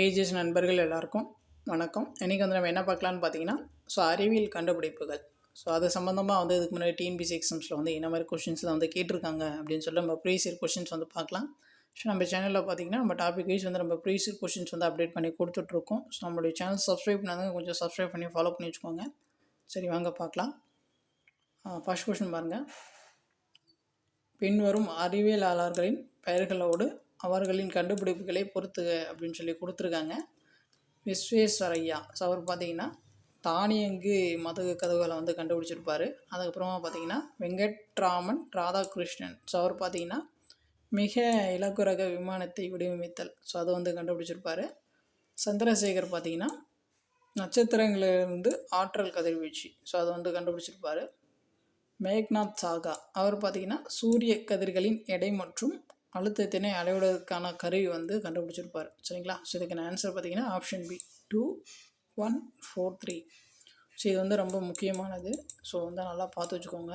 Ages நண்பர்கள் எல்லாருக்கும் வணக்கம். இன்றைக்கி வந்து நம்ம என்ன பார்க்கலான்னு பார்த்தீங்கன்னா ஸோ அறிவியல் கண்டுபிடிப்புகள். ஸோ அது சம்மந்தமாக வந்து இதுக்கு முன்னாடி டிஎன்பிசி எக்ஸாம்ஸில் வந்து என்ன மாதிரி கொஷின்ஸில் வந்து கேட்டிருக்காங்க அப்படின்னு சொல்லி நம்ம ப்ரீசியர் கொஷின்ஸ் வந்து பார்க்கலாம். ஸோ நம்ம சேனலில் பார்த்தீங்கன்னா நம்ம டாபிக் வைஸ் வந்து நம்ம ப்ரீசியர் கொஷின்ஸ் வந்து அப்டேட் பண்ணி கொடுத்துட்ருக்கோம். ஸோ நம்மளுடைய சேனல் சப்ஸ்கிரைப் பண்ணாங்க கொஞ்சம் சப்ஸ்கிரைப் பண்ணி ஃபாலோ பண்ணி வச்சுக்கோங்க. சரி வாங்க பார்க்கலாம். ஃபர்ஸ்ட் கொஷின் பாருங்கள் பின்வரும் அறிவியலாளர்களின் பெயர்களோடு அவர்களின் கண்டுபிடிப்புகளை பொறுத்துக அப்படின்னு சொல்லி கொடுத்துருக்காங்க. விஸ்வேஸ்வரையா ஸோ அவர் பார்த்தீங்கன்னா தானியங்கு மதகு கதவுகளை வந்து கண்டுபிடிச்சிருப்பார். அதுக்கப்புறமா பார்த்தீங்கன்னா வெங்கட்ராமன் ராதாகிருஷ்ணன். ஸோ அவர் பார்த்தீங்கன்னா மிக இலக்குரக விமானத்தை வடிவமைத்தல் ஸோ அதை வந்து கண்டுபிடிச்சிருப்பார். சந்திரசேகர் பார்த்தீங்கன்னா நட்சத்திரங்களிலிருந்து ஆற்றல் கதிர்வீழ்ச்சி ஸோ அதை வந்து கண்டுபிடிச்சிருப்பார். மேக்நாத் சாகா. அவர் பார்த்திங்கன்னா சூரிய கதிர்களின் எடை மற்றும் அழுத்தத்தினை அளவிடுவதற்கான கருவி வந்து கண்டுபிடிச்சிருப்பார். சரிங்களா? ஸோ இதுக்கான ஆன்சர் பார்த்திங்கன்னா option B two one four three so இது வந்து ரொம்ப முக்கியமானது. ஸோ வந்து நல்லா பார்த்து வச்சுக்கோங்க.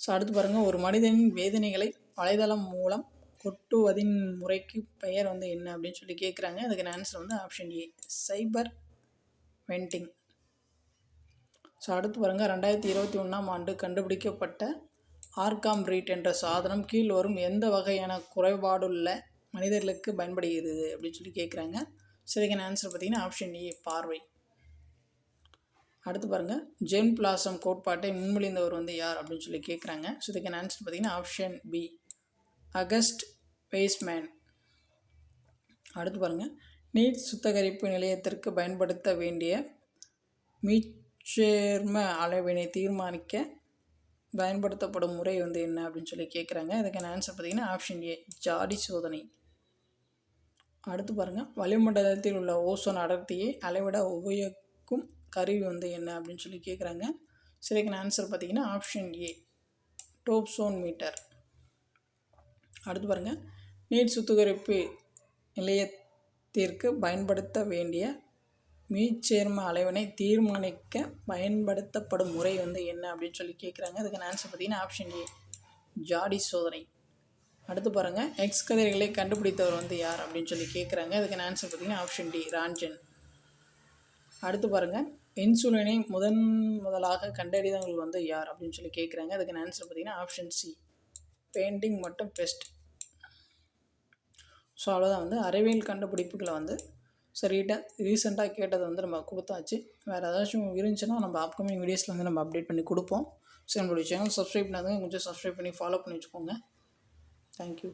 ஸோ அடுத்து பாருங்கள் ஒரு மனிதனின் வேதனைகளை வலைதளம் மூலம் கொட்டுவதின் முறைக்கு பெயர் வந்து என்ன அப்படின்னு சொல்லி கேட்குறாங்க அதுக்கான ஆன்சர் வந்து option A cyber vending so அடுத்து பாருங்கள் ரெண்டாயிரத்தி இருபத்தி ஒன்றாம் ஆண்டு கண்டுபிடிக்கப்பட்ட ஆர்காம் ரீட் என்ற சாதனம் கீழ் வரும் எந்த வகையான குறைபாடுள்ள மனிதர்களுக்கு பயன்படுகிறது அப்படின்னு சொல்லி கேட்குறாங்க சரிக்கான ஆன்சர் பார்த்தீங்கன்னா ஆப்ஷன் ஏ பார்வை. அடுத்து பாருங்கள் ஜென் பிளாசம் கோட்பாட்டை முன்மொழிந்தவர் வந்து யார் அப்படின்னு சொல்லி கேட்குறாங்க ஸோ இதுக்கான ஆன்சர் பார்த்தீங்கன்னா ஆப்ஷன் பி அகஸ்ட் பேஸ்மேன் அடுத்து பாருங்கள் நீட் சுத்திகரிப்பு நிலையத்திற்கு பயன்படுத்த வேண்டிய மீச்சேர்ம அளவினை தீர்மானிக்க பயன்படுத்தப்படும் முறை வந்து என்ன அப்படின்னு சொல்லி கேட்குறாங்க இதுக்கான ஆன்சர் பார்த்தீங்கன்னா ஆப்ஷன் ஏ ஜாடி சோதனை. அடுத்து பாருங்கள் வளிமண்டலத்தில் உள்ள ஓசோன் அடர்த்தியை அளவிட உபயோகிக்கும் கருவி வந்து என்ன அப்படின்னு சொல்லி கேட்குறாங்க சரிக்கான ஆன்சர் பார்த்தீங்கன்னா ஆப்ஷன் ஏ டோப்சோன் மீட்டர் அடுத்து பாருங்கள் நீர் சுத்திகரிப்பு நிலையத்திற்கு பயன்படுத்த வேண்டிய மீச்சேர்ம அளவினை தீர்மானிக்க பயன்படுத்தப்படும் முறை வந்து என்ன அப்படின்னு சொல்லி கேட்குறாங்க அதுக்கான ஆன்சர் பார்த்தீங்கன்னா ஆப்ஷன் ஏ ஜாடி சோதனை. அடுத்து பாருங்கள் எக்ஸ் கதிர்களை கண்டுபிடித்தவர் வந்து யார் அப்படின்னு சொல்லி கேட்குறாங்க அதுக்கான ஆன்சர் பார்த்தீங்கன்னா ஆப்ஷன் டி ராஞ்சன். அடுத்து பாருங்கள் இன்சுலினை முதன் முதலாக கண்டறிதவர்கள் வந்து யார் அப்படின்னு சொல்லி கேட்குறாங்க அதுக்கான ஆன்சர் பார்த்தீங்கன்னா ஆப்ஷன் சி பெயிண்டிங் மற்றும் பெஸ்ட் ஸோ அவ்வளோதான் வந்து அறிவியல் கண்டுபிடிப்புகளை வந்து சரிட்டாக ரீசெண்டாக கேட்டதை வந்து நம்ம கொடுத்தாச்சு. வேறு ஏதாச்சும் இருந்துச்சுன்னா நம்ம அப்கமிங் வீடியோஸில் வந்து நம்ம அப்டேட் பண்ணி கொடுப்போம். ஸோ நம்மளுடைய சேனல் சப்ஸ்கிரைப் பண்ணாதவங்க கொஞ்சம் சப்ஸ்கிரைப் பண்ணி ஃபாலோ பண்ணி வச்சுக்கோங்க. தேங்க்யூ